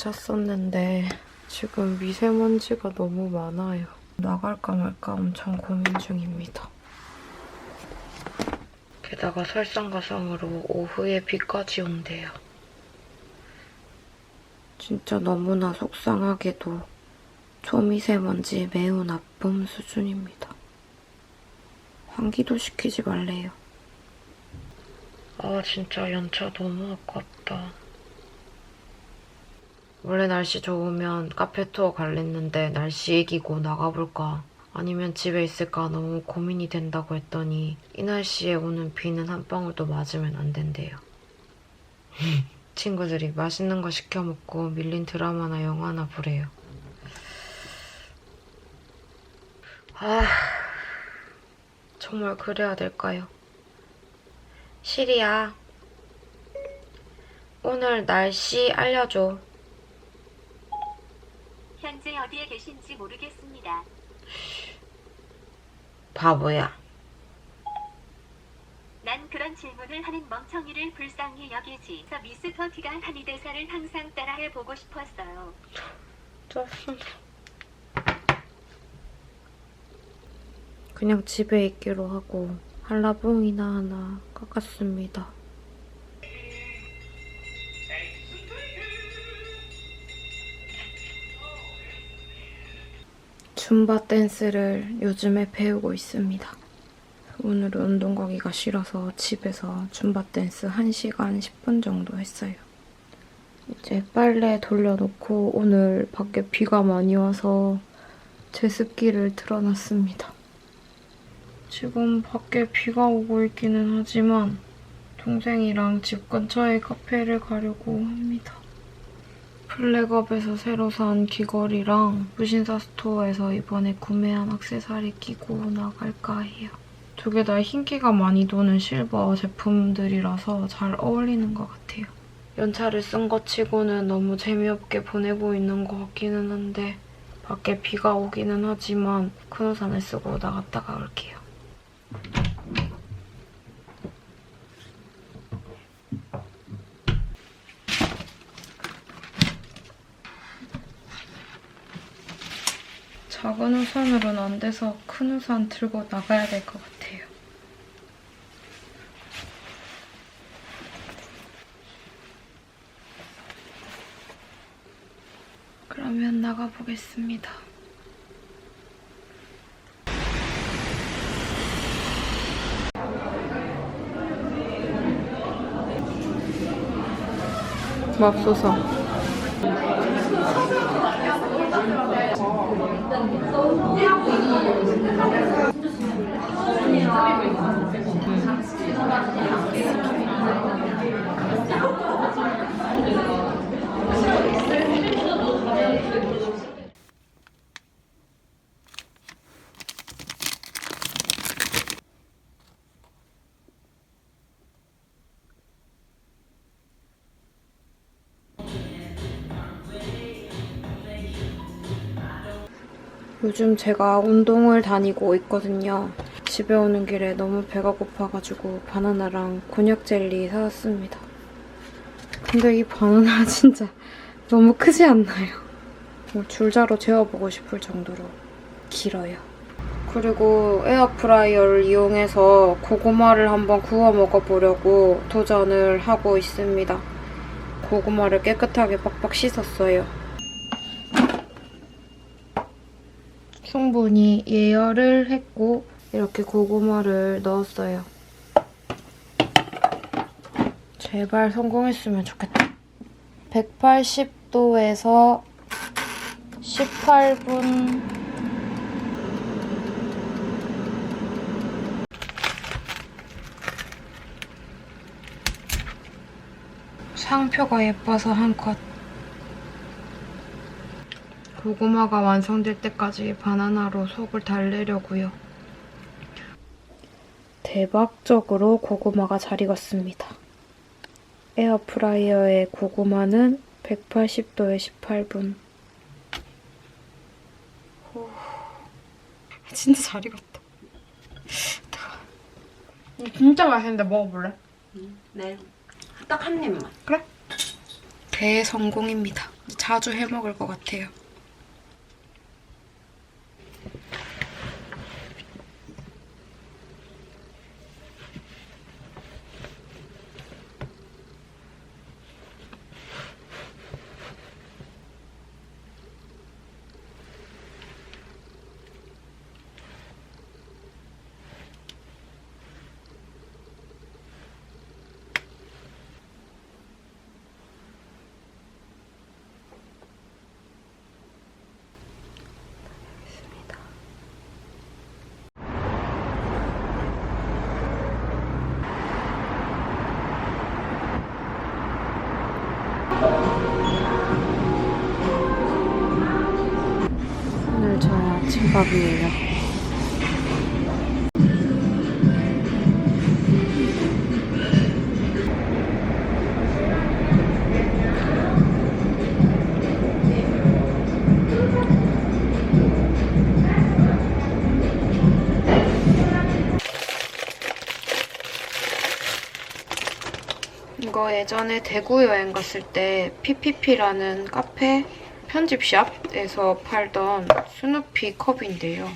썼는데 지금 미세먼지가 너무 많아요. 나갈까 말까 엄청 고민 중입니다. 게다가 설상가상으로 오후에 비까지 온대요. 진짜 너무나 속상하게도 초미세먼지 매우 나쁨 수준입니다. 환기도 시키지 말래요. 아 진짜 연차 너무 아깝다. 원래 날씨 좋으면 카페 투어 갈랬는데 날씨 이기고 나가볼까 아니면 집에 있을까 너무 고민이 된다고 했더니 이 날씨에 오는 비는 한 방울도 맞으면 안 된대요. 친구들이 맛있는 거 시켜 먹고 밀린 드라마나 영화나 보래요. 아, 정말 그래야 될까요? 시리야, 오늘 날씨 알려줘. 현재 어디에 계신지 모르겠습니다. 바보야. 난 그런 질문을 하는 멍청이를 불쌍히 여기지. 저 미스터 티가 한이 대사를 항상 따라해 보고 싶었어요. 그냥 집에 있기로 하고 한라봉이나 하나 깎았습니다. 줌바 댄스를 요즘에 배우고 있습니다. 오늘은 운동 가기가 싫어서 집에서 줌바 댄스 1시간 10분 정도 했어요. 이제 빨래 돌려놓고 오늘 밖에 비가 많이 와서 제습기를 틀어놨습니다. 지금 밖에 비가 오고 있기는 하지만 동생이랑 집 근처에 카페를 가려고 합니다. 플래겁에서 새로 산 귀걸이랑 무신사 스토어에서 이번에 구매한 액세서리 끼고 나갈까 해요. 두 개 다 흰기가 많이 도는 실버 제품들이라서 잘 어울리는 것 같아요. 연차를 쓴 것 치고는 너무 재미없게 보내고 있는 것 같기는 한데 밖에 비가 오기는 하지만 큰 우산을 쓰고 나갔다가 올게요. 작은 우산으로는 안 돼서 큰 우산 들고 나가야 될 것 같아요. 그러면 나가보겠습니다. 맙소사. 진짜 좋아요. 요즘 제가 운동을 다니고 있거든요. 집에 오는 길에 너무 배가 고파가지고 바나나랑 곤약 젤리 사왔습니다. 근데 이 바나나 진짜 너무 크지 않나요? 뭐 줄자로 재워보고 싶을 정도로 길어요. 그리고 에어프라이어를 이용해서 고구마를 한번 구워 먹어보려고 도전을 하고 있습니다. 고구마를 깨끗하게 빡빡 씻었어요. 충분히 예열을 했고 이렇게 고구마를 넣었어요. 제발 성공했으면 좋겠다. 180도에서 18분 상표가 예뻐서 한 컷. 고구마가 완성될 때까지 바나나로 속을 달래려고요. 대박적으로 고구마가 잘 익었습니다. 에어프라이어의 고구마는 180도에 18분. 진짜 잘 익었다. 진짜 맛있는데 먹어볼래? 네. 딱 한 입만. 그래? 대성공입니다. 자주 해먹을 것 같아요. 오늘 저의 아침밥이에요. 이거 예전에 대구 여행 갔을 때 PPP라는 카페 편집샵에서 팔던 스누피 컵인데요.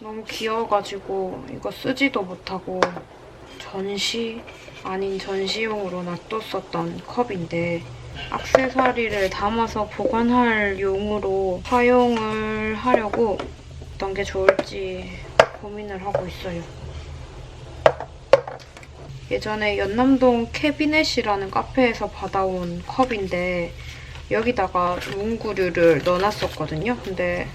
너무 귀여워가지고 이거 쓰지도 못하고 전시 아닌 전시용으로 놔뒀었던 컵인데 액세서리를 담아서 보관할 용으로 사용을 하려고 어떤 게 좋을지 고민을 하고 있어요. 예전에 연남동 캐비넷이라는 카페에서 받아온 컵인데 여기다가 문구류를 넣어놨었거든요. 근데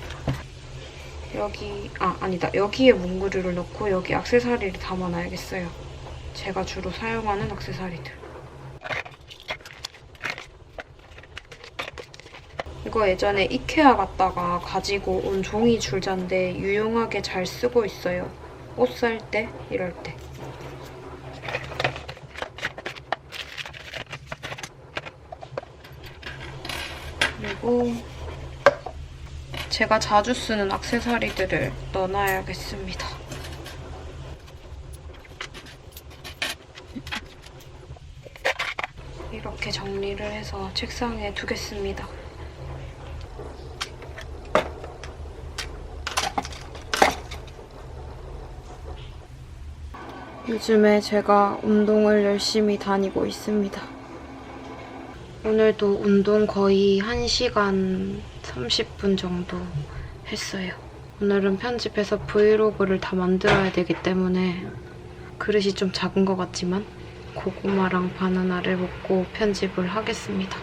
여기 아 아니다 여기에 문구류를 넣고 여기 액세서리를 담아놔야겠어요. 제가 주로 사용하는 액세서리들. 이거 예전에 이케아 갔다가 가지고 온 종이 줄자인데 유용하게 잘 쓰고 있어요. 옷 살 때, 이럴 때. 그리고 제가 자주 쓰는 액세서리들을 넣어놔야겠습니다. 이렇게 정리를 해서 책상에 두겠습니다. 요즘에 제가 운동을 열심히 다니고 있습니다. 오늘도 운동 거의 1시간 30분 정도 했어요. 오늘은 편집해서 브이로그를 다 만들어야 되기 때문에 그릇이 좀 작은 것 같지만 고구마랑 바나나를 먹고 편집을 하겠습니다.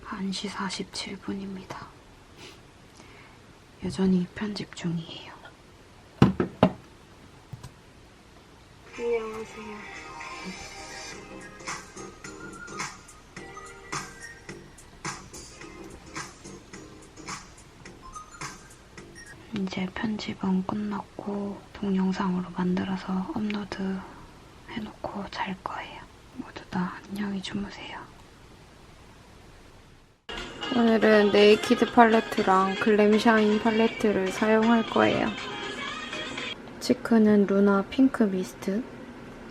한시 47분입니다. 여전히 편집 중이에요. 안녕하세요. 이제 편집은 끝났고 동영상으로 만들어서 업로드 해놓고 잘 거예요. 모두 다 안녕히 주무세요. 오늘은 네이키드 팔레트랑 글램샤인 팔레트를 사용할 거예요. 치크는 루나 핑크 미스트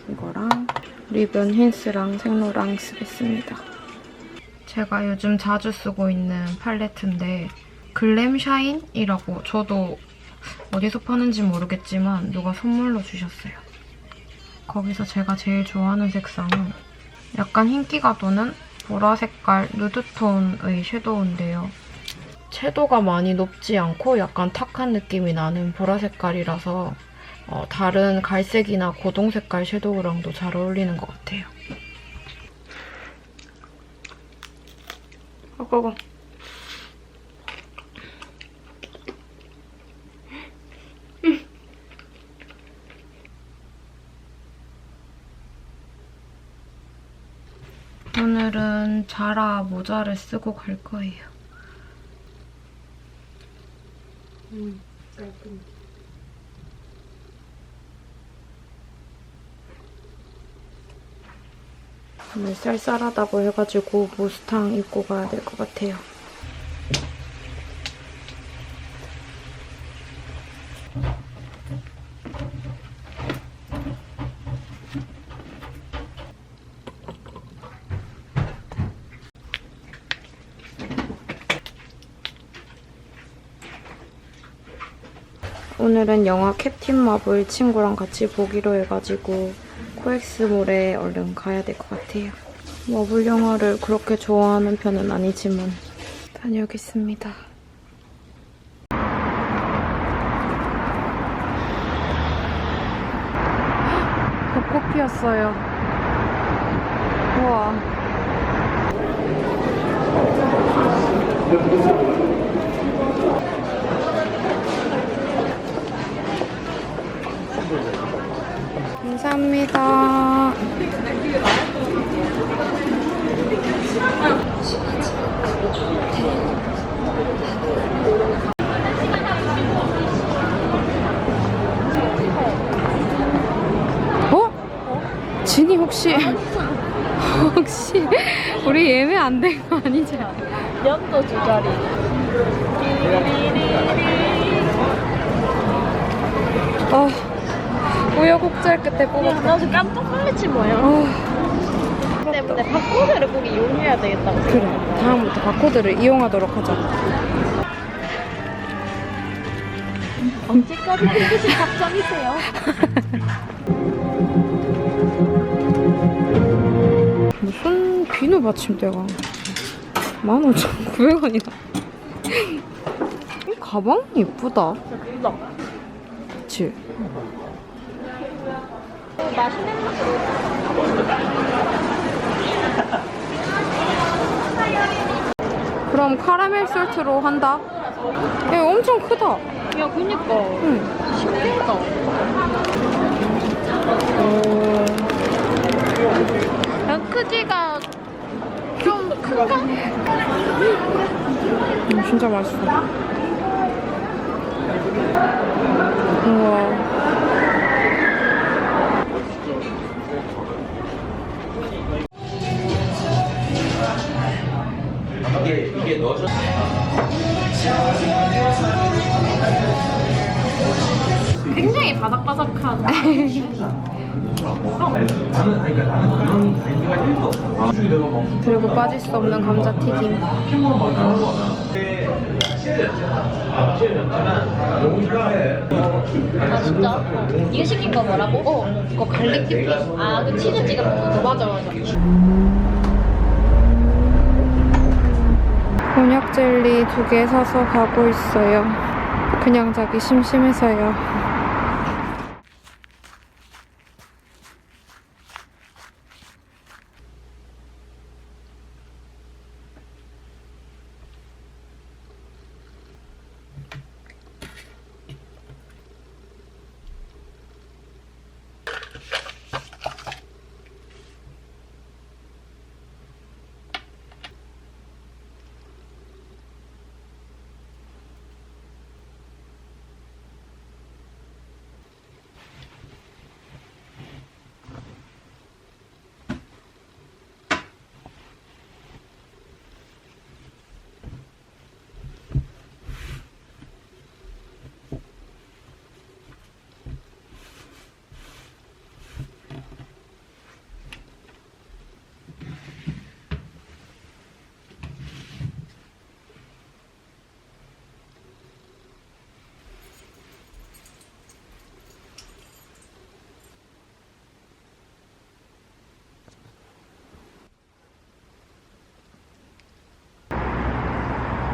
이거랑 리본 힌스랑 생로랑 쓰겠습니다. 제가 요즘 자주 쓰고 있는 팔레트인데 글램샤인이라고 저도 어디서 파는지 모르겠지만 누가 선물로 주셨어요. 거기서 제가 제일 좋아하는 색상은 약간 흰기가 도는 보라 색깔 누드톤의 섀도우인데요. 채도가 많이 높지 않고 약간 탁한 느낌이 나는 보라 색깔이라서 어, 다른 갈색이나 고동 색깔 섀도우랑도 잘 어울리는 것 같아요. 아까 오늘은 자라 모자를 쓰고 갈 거예요. 음. 오늘 쌀쌀하다고 해가지고 모스탕 입고 가야 될 것 같아요. 오늘은 영화 캡틴 마블 친구랑 같이 보기로 해가지고 코엑스몰에 얼른 가야 될 것 같아요. 마블 영화를 그렇게 좋아하는 편은 아니지만 다녀오겠습니다. 벚꽃 피었어요. 우와. 감사합니다. 어? 진이 혹시 혹시 우리 예매 안 된 거 아니지? 연도 두 자리. 어, 우여곡절 끝에 뽑았다. 나 지금 깜짝 놀랐지 뭐야. 어, 때문에 바코드를 꼭 이용해야 되겠다고 그래. 생각했다. 다음부터 바코드를 이용하도록 하자. 언제까지 피그시 작전이세요? 무슨 비누 받침대가 15,900원이다. 이 가방 예쁘다. 예쁘다. 그치? 맛있는 맛. 그럼 카라멜 솔트로 한다. 야, 엄청 크다. 야, 그니까. 응. 신기하다. 오, 그냥 크기가 좀 큰가? 음, 진짜 맛있어. 우와. 이게 넣어줘. 굉장히 바삭바삭한. 나는 아니 그러니까 나는 그런 의미가 1도 없어. 아, 내가 막 그리고 빠질 수 없는 감자튀김. 포켓몬 막 나온 거나. 아, 진짜? 이거 시킨 거 뭐라고? 어, 이거 갈릭 디핑. 아, 그 치즈 찍어 먹는 거. 맞아, 맞아. 곤약 젤리 두 개 사서 가고 있어요. 그냥 자기 심심해서요.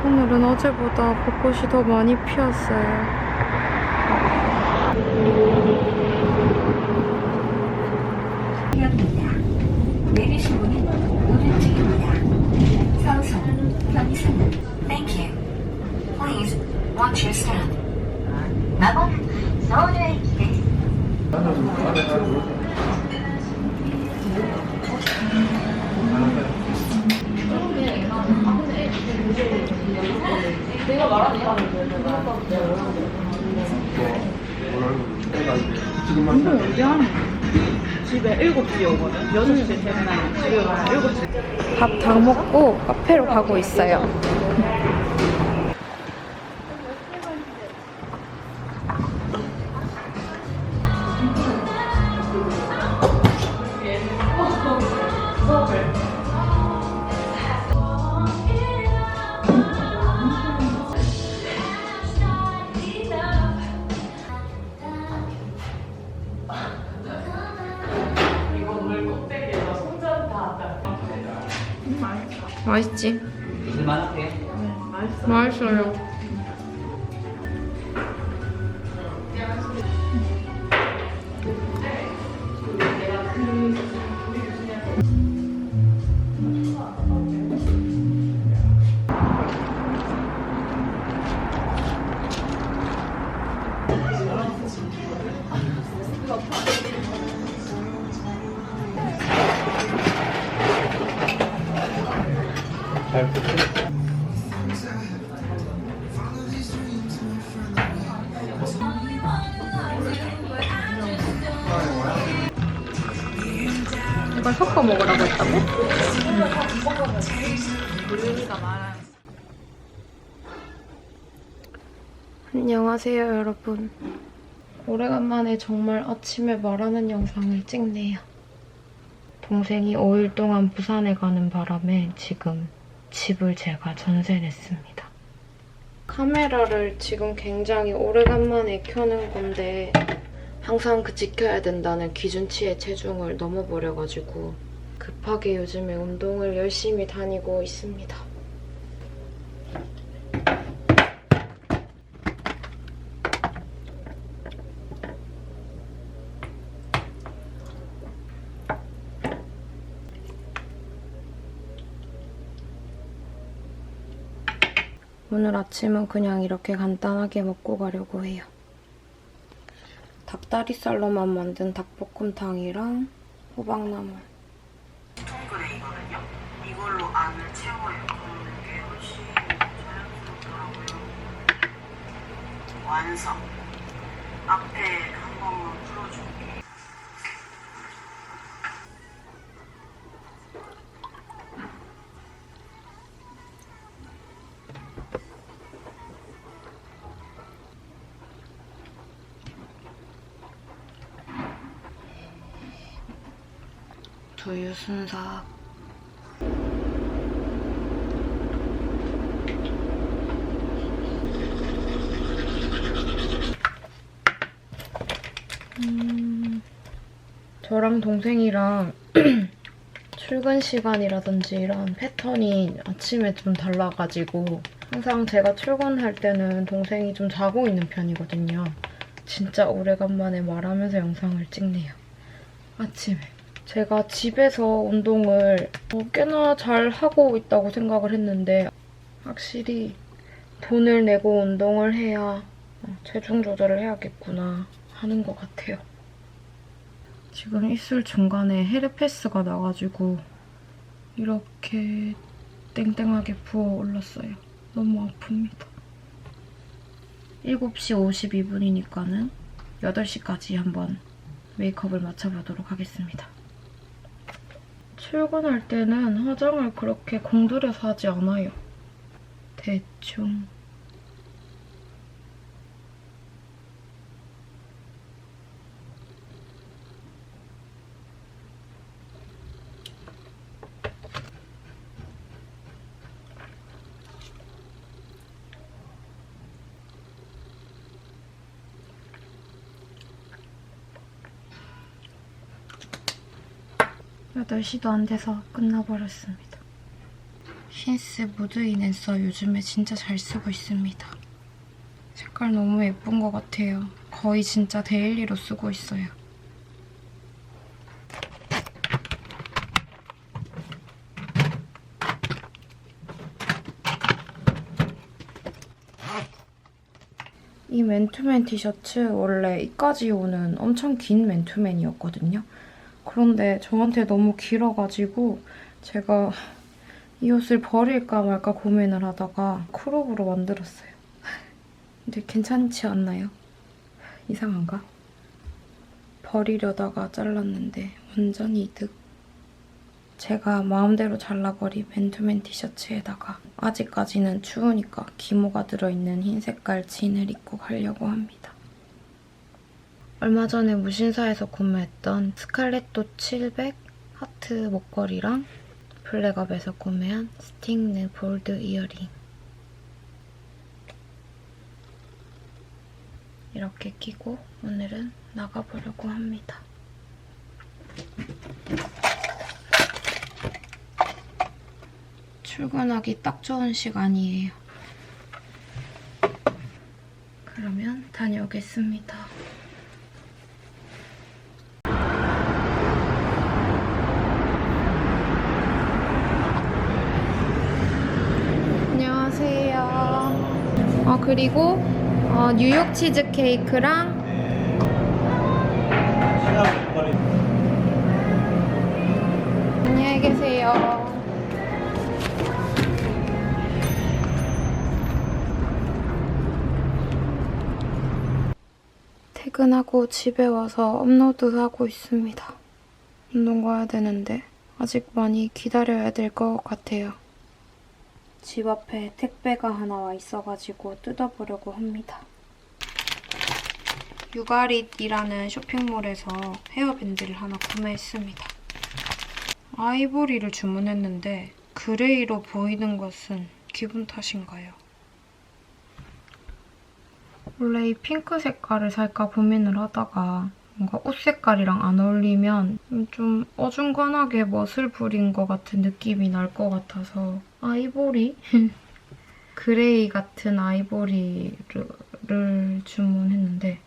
오늘은 어제보다 벚꽃이 더 많이 피었어요. 마법 서울의 길. 집에 7시에 오거든. 6시에 퇴근하면 집에 오면 7시. 밥 다 먹고 카페로 가고 있어요. 맛있지? 맛있어요. 섞어 먹으라고 했다고? 안녕하세요, 여러분. 오래간만에 정말 아침에 말하는 영상을 찍네요. 동생이 5일 동안 부산에 가는 바람에 지금 집을 제가 전세 냈습니다. 카메라를 지금 굉장히 오래간만에 켜는 건데 항상 그 지켜야 된다는 기준치의 체중을 넘어버려가지고 급하게 요즘에 운동을 열심히 다니고 있습니다. 오늘 아침은 그냥 이렇게 간단하게 먹고 가려고 해요. 닭다리살로만 만든 닭볶음탕이랑 호박나물. 통그레이거든요. 이걸로 안을 채워요. 그러는 게 훨씬 자연스럽더라고요. 완성. 앞에 두유 순삭. 음, 저랑 동생이랑 출근 시간이라든지 이런 패턴이 아침에 좀 달라가지고 항상 제가 출근할 때는 동생이 좀 자고 있는 편이거든요. 진짜 오래간만에 말하면서 영상을 찍네요. 아침에. 제가 집에서 운동을 어, 꽤나 잘 하고 있다고 생각을 했는데 확실히 돈을 내고 운동을 해야 어, 체중 조절을 해야겠구나 하는 것 같아요. 지금 입술 중간에 헤르페스가 나가지고 이렇게 땡땡하게 부어 올랐어요. 너무 아픕니다. 7시 52분이니까는 8시까지 한번 메이크업을 맞춰보도록 하겠습니다. 출근할 때는 화장을 그렇게 공들여서 하지 않아요. 대충. 여덟 시도 안 돼서 끝나버렸습니다. 힌스 무드 인앤서 요즘에 진짜 잘 쓰고 있습니다. 색깔 너무 예쁜 것 같아요. 거의 진짜 데일리로 쓰고 있어요. 이 맨투맨 티셔츠 원래 이까지 오는 엄청 긴 맨투맨이었거든요. 그런데 저한테 너무 길어가지고 제가 이 옷을 버릴까 말까 고민을 하다가 크롭으로 만들었어요. 근데 괜찮지 않나요? 이상한가? 버리려다가 잘랐는데 완전 이득. 제가 마음대로 잘라버린 맨투맨 티셔츠에다가 아직까지는 추우니까 기모가 들어있는 흰 색깔 진을 입고 가려고 합니다. 얼마 전에 무신사에서 구매했던 스칼렛도 700 하트 목걸이랑 블랙업에서 구매한 스팅느 볼드 이어링 이렇게 끼고 오늘은 나가보려고 합니다. 출근하기 딱 좋은 시간이에요. 그러면 다녀오겠습니다. 안녕하세요. 아 그리고 어, 뉴욕 치즈 케이크랑 안녕히 계세요. 퇴근하고 집에 와서 업로드하고 있습니다. 운동 가야 되는데 아직 많이 기다려야 될 것 같아요. 집 앞에 택배가 하나 와 있어가지고 뜯어보려고 합니다. 유가릿이라는 쇼핑몰에서 헤어밴드를 하나 구매했습니다. 아이보리를 주문했는데 그레이로 보이는 것은 기분 탓인가요? 원래 이 핑크 색깔을 살까 고민을 하다가 뭔가 옷 색깔이랑 안 어울리면 좀 어중간하게 멋을 부린 것 같은 느낌이 날 것 같아서 아이보리? 그레이 같은 아이보리를 주문했는데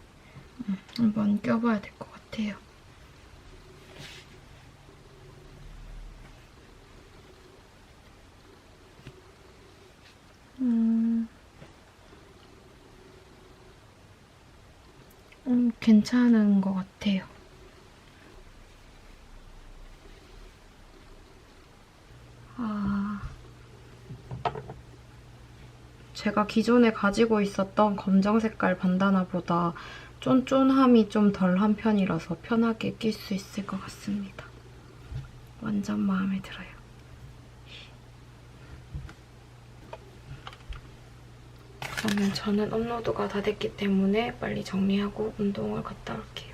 음, 한번 껴봐야 될 것 같아요. 음, 음, 괜찮은 것 같아요. 아, 제가 기존에 가지고 있었던 검정 색깔 반다나보다 쫀쫀함이 좀 덜한 편이라서 편하게 낄 수 있을 것 같습니다. 완전 마음에 들어요. 그러면 저는 업로드가 다 됐기 때문에 빨리 정리하고 운동을 갔다 올게요.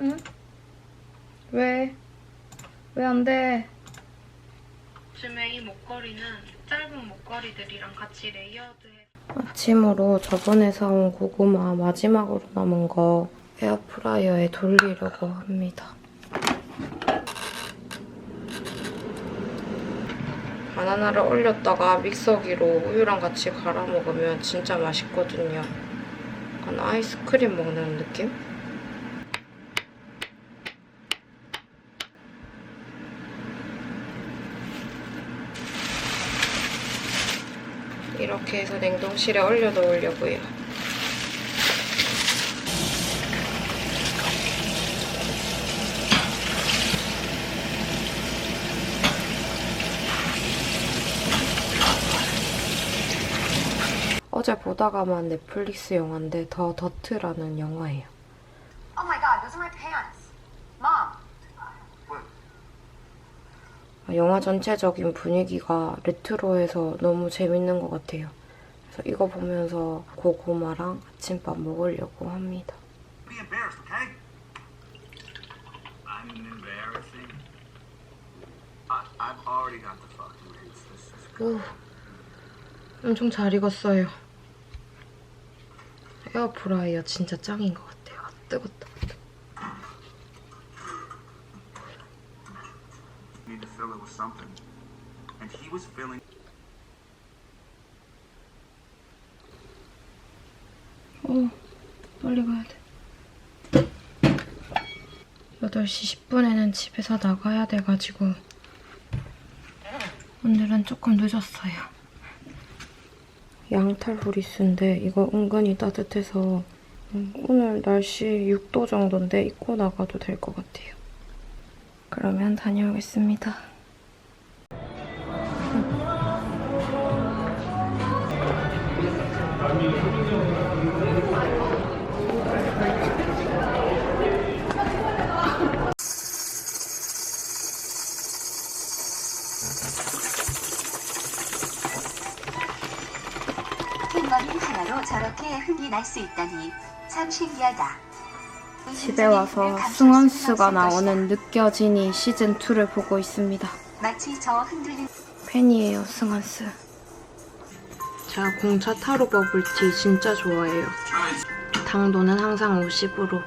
응? 왜? 왜 안 돼? 요즘에 이 목걸이는 짧은 목걸이들이랑 같이 레이어드해. 아침으로 저번에 사온 고구마 마지막으로 남은 거 에어프라이어에 돌리려고 합니다. 바나나를 올렸다가 믹서기로 우유랑 같이 갈아 먹으면 진짜 맛있거든요. 약간 아이스크림 먹는 느낌? 이렇게 해서 냉동실에 얼려 놓으려고요. 어제 보다가만 넷플릭스 영화인데 더 더트라는 영화예요. Oh my god, those are my pants. Mom. 아, 영화 전체적인 분위기가 레트로해서 너무 재밌는 것 같아요. 그래서 이거 보면서 고구마랑 아침밥 먹으려고 합니다. Be embarrassed, okay? I'm embarrassing. I, I've already got the fucking rings. This is 오, 엄청 잘 익었어요. 에어프라이어 진짜 짱인 것 같아요. 아, 뜨겁다. 어, 빨리 가야 돼. 8시 10분에는 집에서 나가야 돼가지고 오늘은 조금 늦었어요. 양탈 후리스인데 이거 은근히 따뜻해서 음, 오늘 날씨 6도 정도인데 입고 나가도 될 것 같아요. 그러면 다녀오겠습니다. 흰머리 하나로 저렇게 흥이 날 수 있다니 참 신기하다. 집에 와서 승원수가 나오는 느껴지니 시즌2를 보고 있습니다. 마치 저 흔들린 팬이에요, 승원스. 제가 공차 타로 버블티 진짜 좋아해요. 당도는 항상 50으로